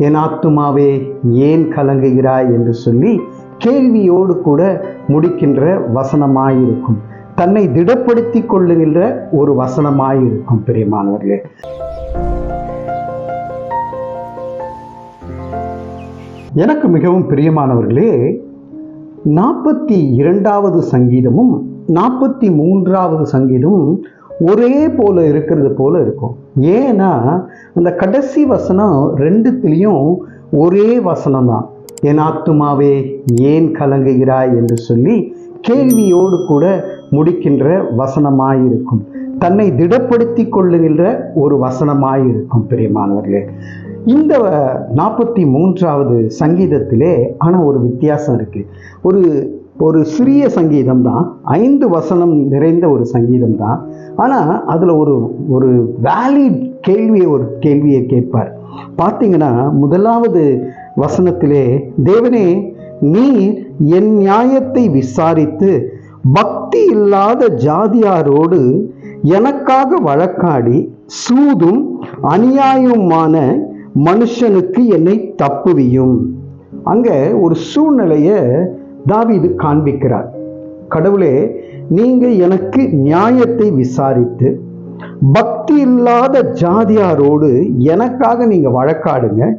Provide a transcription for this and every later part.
என் ஆத்துமாவே ஏன் கலங்குகிறாய் என்று சொல்லி கேள்வியோடு கூட முடிக்கின்ற வசனமாயிருக்கும். தன்னை திடப்படுத்தி கொள்ளுகின்ற ஒரு வசனமாயிருக்கும் பிரியமானவர்களே. எனக்கு மிகவும் பிரியமானவர்களே நாற்பத்தி இரண்டாவது சங்கீதமும் நாற்பத்தி மூன்றாவது சங்கீதமும் ஒரே போல இருக்கிறது போல இருக்கும். ஏன்னா அந்த கடைசி வசனம் ரெண்டுத்துலேயும் ஒரே வசனம் தான் என் ஆத்துமாவே ஏன் கலங்குகிறாய் என்று சொல்லி கேள்வியோடு கூட முடிக்கின்ற வசனமாயிருக்கும். தன்னை திடப்படுத்தி கொள்ளுகின்ற ஒரு வசனமாயிருக்கும் பிரியமானவர்களே. இந்த நாற்பத்தி மூன்றாவது சங்கீதத்திலே ஆனால் ஒரு வித்தியாசம் இருக்குது ஒரு ஒரு சிறிய சங்கீதம் தான் ஐந்து வசனம் நிறைந்த ஒரு சங்கீதம் தான் ஆனால் அதில் ஒரு ஒரு வேலிட் கேள்வியை ஒரு கேள்வியை கேட்பார். பார்த்தீங்கன்னா முதலாவது வசனத்திலே தேவனே நீர் என் நியாயத்தை விசாரித்து பக்தி இல்லாத ஜாதியாரோடு எனக்காக வழக்காடி சூதும் அநியாயமான மனுஷனுக்கு என்னை தப்புவியும். அங்கே ஒரு சூழ்நிலையை தாவீது காண்பிக்கிறார். கடவுளே நீங்க எனக்கு நியாயத்தை விசாரித்து பக்தி இல்லாத ஜாதியாரோடு எனக்காக நீங்க வழக்காடுங்க.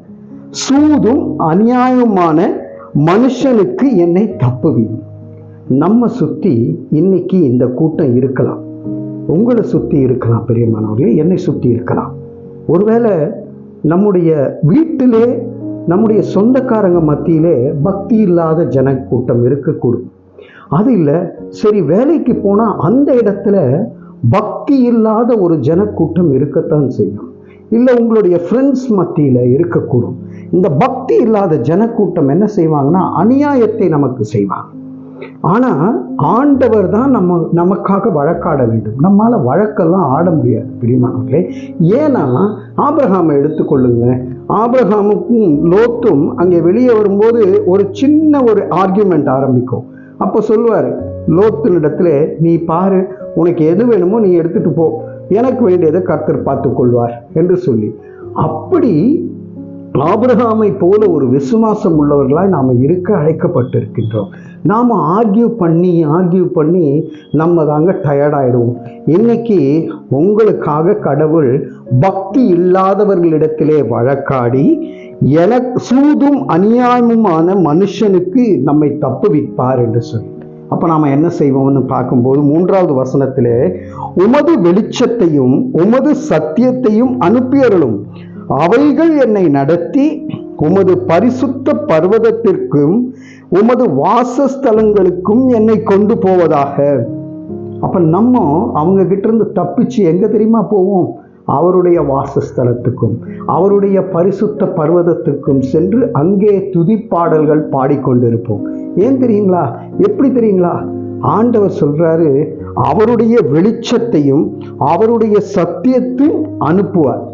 சூதும் அநியாயமான மனுஷனுக்கு என்னை தப்புவி நம்ம சுத்தி இன்னைக்கு இந்த கூட்டம் இருக்கலாம். உங்களை சுத்தி இருக்கலாம் பெரியமானவர்களே என்னை சுத்தி இருக்கலாம். ஒருவேளை நம்முடைய வீட்டிலே நம்முடைய சொந்தக்காரங்க மத்தியிலே பக்தி இல்லாத ஜன கூட்டம் இருக்கக்கூடும். அது இல்லை சரி வேலைக்கு போனால் அந்த இடத்துல பக்தி இல்லாத ஒரு ஜனக்கூட்டம் இருக்கத்தான் செய்யும். இல்லை உங்களுடைய ஃப்ரெண்ட்ஸ் மத்தியில் இருக்கக்கூடும். இந்த பக்தி இல்லாத ஜனக்கூட்டம் என்ன செய்வாங்கன்னா அநியாயத்தை நமக்கு செய்வாங்க. ஆனால் ஆண்டவர் தான் நம்ம நமக்காக வழக்காட வேண்டும். நம்மால் வழக்கெல்லாம் ஆட முடியாது பிரியமானவர்களே ஏன்னா ஆபிரகாமை எடுத்துக்கொள்ளுங்க ஆபிரகாமுக்கும் லோத்தும் அங்கே வெளியே வரும்போது ஒரு சின்ன ஒரு ஆர்கியூமெண்ட் ஆரம்பிக்கும். அப்போ சொல்லுவார் லோத்தினிடத்துல நீ பாரு உனக்கு எது வேணுமோ நீ எடுத்துட்டு போ. எனக்கு வேண்டியதை கர்த்தர் பார்த்து கொள்வார் என்று சொல்லி. அப்படி ஆபிரகாமை போல ஒரு விசுவாசம் உள்ளவர்களாய் நாம் இருக்க அழைக்கப்பட்டிருக்கின்றோம். நாம் ஆர்கியூ பண்ணி ஆர்கியூ பண்ணி நம்ம தாங்க டயர்டாயிடுவோம் இன்னைக்கு உங்களுக்காக கடவுள் பக்தி இல்லாதவர்களிடத்திலே வழக்காடி எனக்கு சூதும் அநியாயமுமான மனுஷனுக்கு நம்மை தப்புவிப்பார் என்று சொல்லி. அப்போ நாம் என்ன செய்வோம்னு பார்க்கும்போது மூன்றாவது வசனத்தில் உமது வெளிச்சத்தையும் உமது சத்தியத்தையும் அனுப்பியருளும். அவைகள் என்னை நடத்தி உமது பரிசுத்த பர்வதத்திற்கும் உமது வாசஸ்தலங்களுக்கும் என்னை கொண்டு போவதாக. அப்ப நம்ம அவங்க கிட்ட இருந்து தப்பிச்சு எங்க தெரியுமா போவோம்? அவருடைய வாசஸ்தலத்துக்கும் அவருடைய பரிசுத்த பர்வதத்துக்கும் சென்று அங்கே துதிப்பாடல்கள் பாடிக்கொண்டிருப்போம். ஏன் தெரியுங்களா? எப்படி தெரியுங்களா? ஆண்டவர் சொல்றாரு அவருடைய வெளிச்சத்தையும் அவருடைய சத்தியத்தையும் அனுப்புவார்.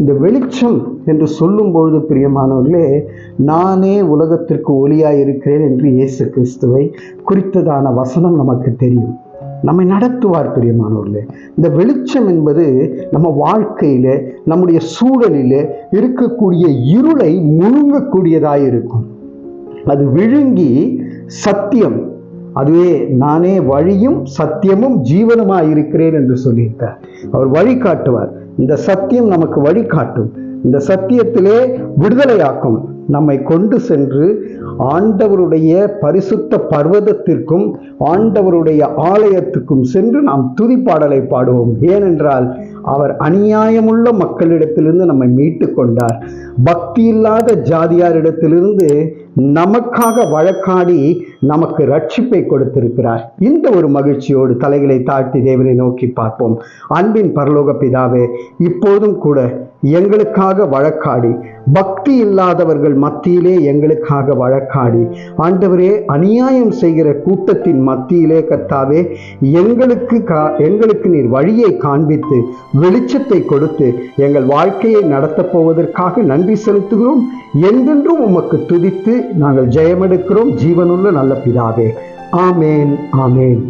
இந்த வெளிச்சம் என்று சொல்லும் பொழுது பிரியமானவர்களே நானே உலகத்திற்கு ஒளியாக இருக்கிறேன் என்று இயேசு கிறிஸ்துவை குறித்ததான வசனம் நமக்கு தெரியும். நம்மை நடத்துவார் பிரியமானவர்களே. இந்த வெளிச்சம் என்பது நம்ம வாழ்க்கையில் நம்முடைய சூழலில் இருக்கக்கூடிய இருளை முழுங்கக்கூடியதாக இருக்கும் அது விழுங்கி சத்தியம். அதுவே நானே வழியும் சத்தியமும் ஜீவனுமாய் இருக்கிறேன் என்று சொல்லியிருக்கார். அவர் வழி காட்டுவார் இந்த சத்தியம் நமக்கு வழிகாட்டும். இந்த சத்தியத்திலே விடுதலையாக்கும். நம்மை கொண்டு சென்று ஆண்டவருடைய பரிசுத்த பர்வதத்திற்கும் ஆண்டவருடைய ஆலயத்துக்கும் சென்று நாம் துதிப்பாடலை பாடுவோம். ஏனென்றால் அவர் அநியாயமுள்ள மக்களிடத்திலிருந்து நம்மை மீட்டு கொண்டார். பக்தி இல்லாத ஜாதியாரிடத்திலிருந்து நமக்காக வழக்காடி நமக்கு ரட்சிப்பை கொடுத்திருக்கிறார். இந்த ஒரு மகிழ்ச்சியோடு தலைகளை தாழ்த்தி தேவனை நோக்கி பார்ப்போம். அன்பின் பரலோக பிதாவே இப்போதும் கூட எங்களுக்காக வழக்காடி பக்தி இல்லாதவர்கள் மத்தியிலே எங்களுக்காக வழக்காடி ஆண்டவரே அநியாயம் செய்கிற கூட்டத்தின் மத்தியிலே கர்த்தாவே எங்களுக்கு கா எங்களுக்கு நீர் வழியை காண்பித்து வெளிச்சத்தை கொடுத்து எங்கள் வாழ்க்கையை நடத்தப் போவதற்காக நன்றி செலுத்துகிறோம். என்றென்றும் உமக்கு துதித்து நாங்கள் ஜெயமெடுக்கிறோம். ஜீவனுள்ள நல்ல பிதாவே. ஆமேன் ஆமேன்.